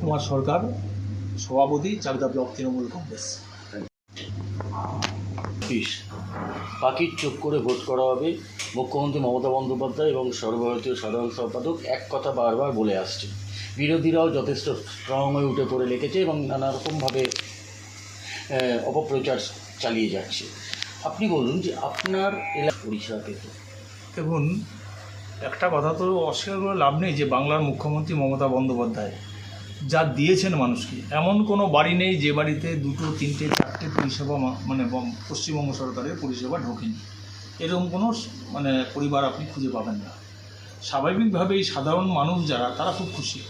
কুমার সরকার সভাপতি চাকদা ব্লক তৃণমূল কংগ্রেস। পাখির চোখ করে ভোট করা হবে। মুখ্যমন্ত্রী মমতা বন্দ্যোপাধ্যায় এবং সর্বভারতীয় সাধারণ সম্পাদক এক কথা বারবার বলে আসছে বিরোধীরাও যথেষ্ট স্ট্রং হয়ে উঠে পড়ে লেগেছে এবং নানা রকমভাবে অপপ্রচার চালিয়ে যাচ্ছে। আপনি বলুন যে আপনার এলাকা পরিষেবা পেত দেখুন একটা কথা তো অস্বীকার করে লাভ নেই যে বাংলার মুখ্যমন্ত্রী মমতা বন্দ্যোপাধ্যায়। যা দিয়েছেন মানুষকে। এমন কোনো বাড়ি নেই যে বাড়িতে দুটো, তিনটে, চারটে পরিষেবা মানে পশ্চিমবঙ্গ সরকারের পরিষেবা ঢোকেনি। এরকম কোনো মানে পরিবার আপনি খুঁজে পাবেন না। স্বাভাবিকভাবেই সাধারণ মানুষ যারা, তারা খুব খুশি।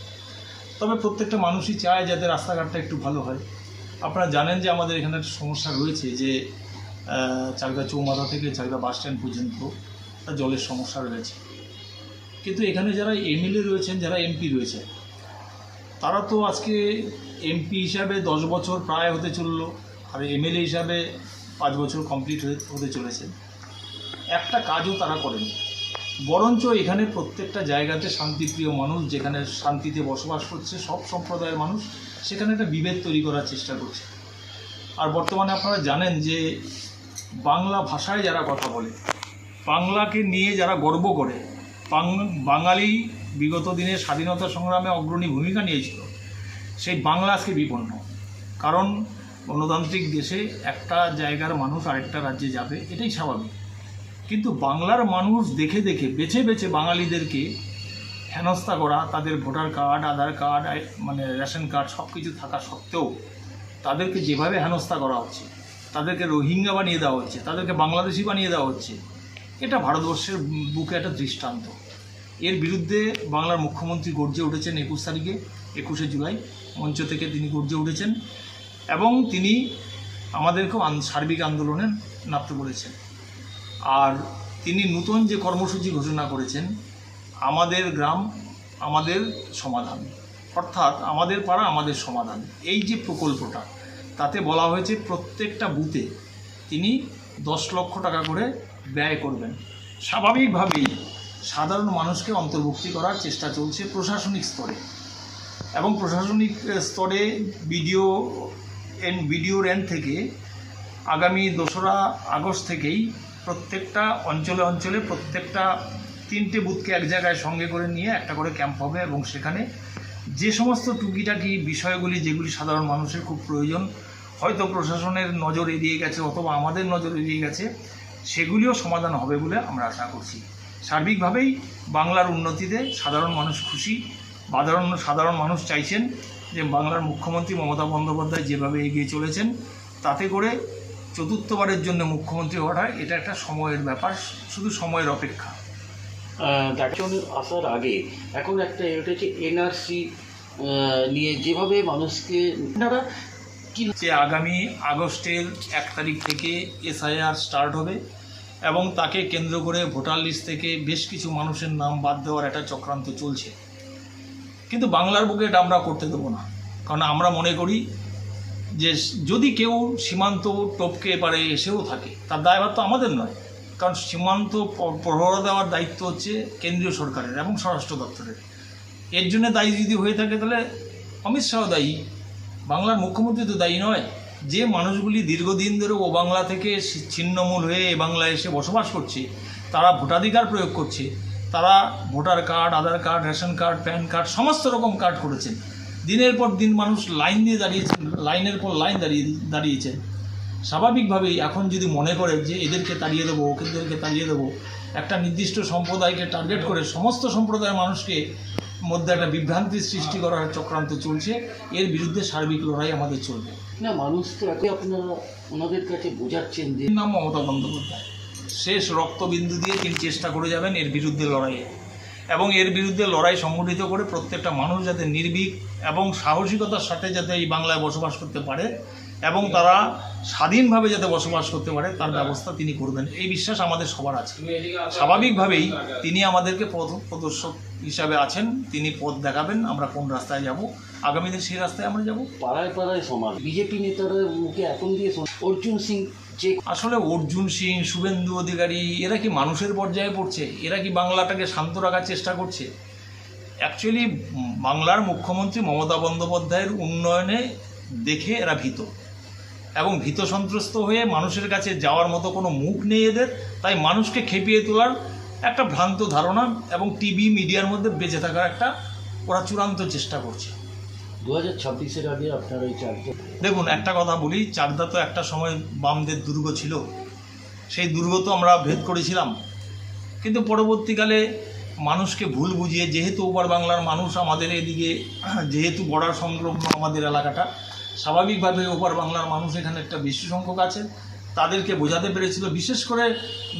তবে প্রত্যেকটা মানুষই চায় যাতে রাস্তাঘাটটা একটু ভালো হয়। আপনারা জানেন যে আমাদের এখানে একটা সমস্যা রয়েছে যে চাকদা চৌমাথা থেকে চাকদা বাস স্ট্যান্ড পর্যন্ত জলের সমস্যা রয়েছে। কিন্তু এখানে যারা এমএলএ রয়েছেন, যারা এমপি রয়েছে তারা তো আজকে এমপি হিসাবে দশ বছর প্রায় হতে চলল, আর এমএলএ হিসাবে পাঁচ বছর কমপ্লিট হতে চলেছে। একটা কাজও তারা করেনি। বরঞ্চ এখানে প্রত্যেকটা জায়গাতে শান্তিপ্রিয় মানুষ, যেখানে শান্তিতে বসবাস করছে সব সম্প্রদায়ের মানুষ, সেখানে একটা বিভেদ তৈরি করার চেষ্টা করছে। আর বর্তমানে আপনারা জানেন যে বাংলা ভাষায় যারা কথা বলে, বাংলাকে নিয়ে যারা গর্ব করে বাঙালি বিগত দিনে স্বাধীনতা সংগ্রামে অগ্রণী ভূমিকা নিয়েছিল, সেই বাংলা আজকে বিপন্ন। কারণ গণতান্ত্রিক দেশে একটা জায়গার মানুষ আরেকটা রাজ্যে যাবে, এটাই স্বাভাবিক। কিন্তু বাংলার মানুষ দেখে দেখে, বেছে বেছে বাঙালিদেরকে হেনস্থা করা, তাদের ভোটার কার্ড, আধার কার্ড মানে রেশন কার্ড সব কিছু থাকা সত্ত্বেও তাদেরকে যেভাবে হেনস্থা করা হচ্ছে, তাদেরকে রোহিঙ্গা বানিয়ে দেওয়া হচ্ছে, তাদেরকে বাংলাদেশি বানিয়ে দেওয়া হচ্ছে, এটা ভারতবর্ষের বুকে একটা দৃষ্টান্ত। এর বিরুদ্ধে বাংলার মুখ্যমন্ত্রী গর্জে উঠেছেন একুশ তারিখে, একুশে জুলাই, মঞ্চ থেকে তিনি গর্জে উঠেছেন এবং তিনি আমাদেরকেও সার্বিক আন্দোলনে নামতে বলেছেন আর তিনি নতুন যে কর্মসূচি ঘোষণা করেছেন, আমাদের গ্রাম, আমাদের সমাধান, অর্থাৎ আমাদের পাড়া, আমাদের সমাধান, এই যে প্রকল্পটা, তাতে বলা হয়েছে প্রত্যেকটা বুথে তিনি দশ লক্ষ টাকা করে ব্যয় করবেন। স্বাভাবিকভাবেই সাধারণ মানুষকে অন্তর্ভুক্তি করার চেষ্টা চলছে প্রশাসনিক স্তরে। এবং প্রশাসনিক স্তরে বিডিও এন বিডিওর এন্ড থেকে আগামী দোসরা আগস্ট থেকেই প্রত্যেকটা অঞ্চলে অঞ্চলে প্রত্যেকটা তিনটে বুথকে এক জায়গায় সঙ্গে করে নিয়ে একটা করে ক্যাম্প হবে এবং সেখানে যে সমস্ত টুকিটাকি বিষয়গুলি যেগুলি সাধারণ মানুষের খুব প্রয়োজন, হয়তো প্রশাসনের নজর এড়িয়ে গেছে অথবা আমাদের নজর এড়িয়ে গেছে, সেগুলিও সমাধান হবে বলে আমরা আশা করছি। সার্বিকভাবেই বাংলার উন্নতিতে সাধারণ মানুষ খুশি। সাধারণ সাধারণ মানুষ চাইছেন যে বাংলার মুখ্যমন্ত্রী মমতা বন্দ্যোপাধ্যায় যেভাবে এগিয়ে চলেছেন তাতে করে চতুর্থবারের জন্য মুখ্যমন্ত্রী হওয়াটা এটা একটা সময়ের ব্যাপার শুধু সময়ের অপেক্ষা। আসার আগে এখন একটা এটা উঠেছে এনআরসি নিয়ে যেভাবে মানুষকে আপনারা যে আগামী আগস্টের এক তারিখ থেকে এসআইআর স্টার্ট হবে। এবং তাকে কেন্দ্র করে ভোটার লিস্ট থেকে বেশ কিছু মানুষের নাম বাদ দেওয়ার একটা চক্রান্ত চলছে। কিন্তু বাংলার বুকে এটা আমরা করতে দেবো না। কারণ আমরা মনে করি যে যদি কেউ সীমান্ত টপকে এবারে এসেও থাকে, তার দায়ভার তো আমাদের নয়। কারণ সীমান্ত প্রহরা দেওয়ার দায়িত্ব হচ্ছে কেন্দ্রীয় সরকারের এবং স্বরাষ্ট্র দপ্তরের। এর জন্য দায়ী যদি হয়ে থাকে তাহলে অমিত শাহ দায়ী। বাংলার মুখ্যমন্ত্রী তো দায়ী নয়। যে মানুষগুলি দীর্ঘদিন ধরে ও বাংলা থেকে ছিন্নমূল হয়ে এ বাংলায় এসে বসবাস করছে, তারা ভোটাধিকার প্রয়োগ করছে, তারা voter card, Aadhaar card, ration card, PAN card, সমস্ত রকম কার্ড করেছেন। দিনের পর দিন মানুষ লাইন দিয়ে দাঁড়িয়েছেন, লাইনের পর লাইন দাঁড়িয়ে, দাঁড়িয়েছেন। স্বাভাবিকভাবেই এখন যদি মনে করে যে এদেরকে তাড়িয়ে দেবো, ওদেরকে তাড়িয়ে দেবো, একটা নির্দিষ্ট সম্প্রদায়কে টার্গেট করে সমস্ত সম্প্রদায়ের মানুষকে মধ্যে একটা বিভ্রান্তির সৃষ্টি করার চক্রান্ত চলছে, এর বিরুদ্ধে সার্বিক লড়াই আমাদের চলবে। না, মানুষ তো একে আপনারা ওনাদের কাছে বোঝাচ্ছেন যে নাম মমতা বন্দ্যোপাধ্যায়। শেষ রক্তবিন্দু দিয়ে তিনি চেষ্টা করে যাবেন এর বিরুদ্ধে লড়াইয়ে। এবং এর বিরুদ্ধে লড়াই সংগঠিত করে প্রত্যেকটা মানুষ যাতে নির্ভীক এবং সাহসিকতার সাথে যাতে এই বাংলায় বসবাস করতে পারে এবং তারা স্বাধীনভাবে যাতে বসবাস করতে পারে তার ব্যবস্থা তিনি করবেন এই বিশ্বাস আমাদের সবার আছে। স্বাভাবিকভাবেই তিনি আমাদেরকে পথ প্রদর্শক হিসাবে আছেন। তিনি পথ দেখাবেন আমরা কোন রাস্তায় যাব। আগামী দিন সেই রাস্তায় আমরা যাব। পাড়ায় পাড়ায় সমান। বিজেপি নেতারা মুখে এখন দিয়ে অর্জুন সিং যে আসলে অর্জুন সিং শুভেন্দু অধিকারী এরা কি মানুষের পর্যায়ে পড়ছে? এরা কি বাংলাটাকে শান্ত রাখার চেষ্টা করছে? অ্যাকচুয়ালি বাংলার মুখ্যমন্ত্রী মমতা বন্দ্যোপাধ্যায়ের উন্নয়নে দেখে এরা ভীত। এবং ভীত সন্ত্রস্ত হয়ে মানুষের কাছে যাওয়ার মতো কোনো মুখ নেই এদের তাই মানুষকে খেপিয়ে তোলার একটা ভ্রান্ত ধারণা এবং টিভি মিডিয়ার মধ্যে বেঁচে থাকার একটা ওরা চূড়ান্ত চেষ্টা করছে। দু হাজার ছাব্বিশের আগে আপনার এই চারটে দেখুন একটা কথা বলি চারদা তো একটা সময় বামদের দুর্গ ছিল। সেই দুর্গ তো আমরা ভেদ করেছিলাম। কিন্তু পরবর্তীকালে মানুষকে ভুল বুঝিয়ে, যেহেতু ওপার বাংলার মানুষ আমাদের এদিকে, যেহেতু বর্ডার সংলগ্ন আমাদের এলাকাটা, স্বাভাবিকভাবে ওপার বাংলার মানুষ এখানে একটা বেশি সংখ্যক আছে। তাদেরকে বোঝাতে পেরেছিল, বিশেষ করে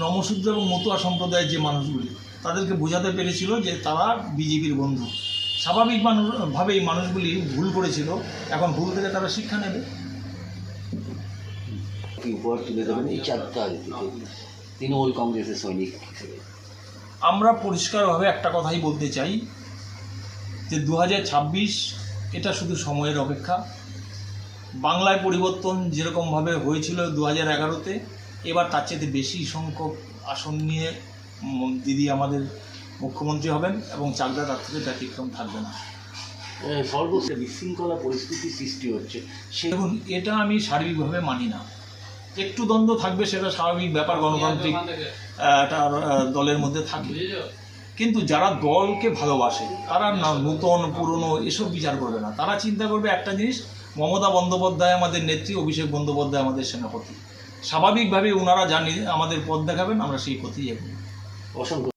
নমশূদ্র এবং মতুয়া সম্প্রদায়ের যে মানুষগুলি, তাদেরকে বোঝাতে পেরেছিল যে তারা বিজেপির বন্ধু। স্বাভাবিক মানুষ ভাবেই মানুষগুলি ভুল করেছিল, এখন ভুল থেকে তারা শিক্ষা নেবে। তুলে দেবেন? এই চারটা কংগ্রেসের সৈনিক হিসেবে। আমরা পরিষ্কারভাবে একটা কথাই বলতে চাই যে দু হাজার ছাব্বিশ এটা শুধু সময়ের অপেক্ষা। বাংলায় পরিবর্তন যেরকমভাবে হয়েছিল দু হাজার এগারোতে এবার তার চেয়ে বেশি সংখ্যক আসন নিয়ে দিদি আমাদের মুখ্যমন্ত্রী হবেন এবং চাকদা তার থেকে ব্যতিক্রম থাকবে না। এ, সর্বশেষ বিশৃঙ্খলা পরিস্থিতি সৃষ্টি হচ্ছে। সে দেখুন এটা আমি সার্বিকভাবে মানি না। একটু দ্বন্দ্ব থাকবে সেটা স্বাভাবিক ব্যাপার গণতান্ত্রিক। একটা দলের মধ্যে থাকবে কিন্তু যারা দলকে ভালোবাসে, তারা না নূতন, পুরনো এসব বিচার করবে না। তারা চিন্তা করবে একটা জিনিস, মমতা বন্দ্যোপাধ্যায় আমাদের নেত্রী, অভিষেক বন্দ্যোপাধ্যায় আমাদের সেনাপতি। স্বাভাবিকভাবে ওনারা জানি, আমাদের পথ দেখাবেন, আমরা সেই পথেই এগোব। অসংখ্য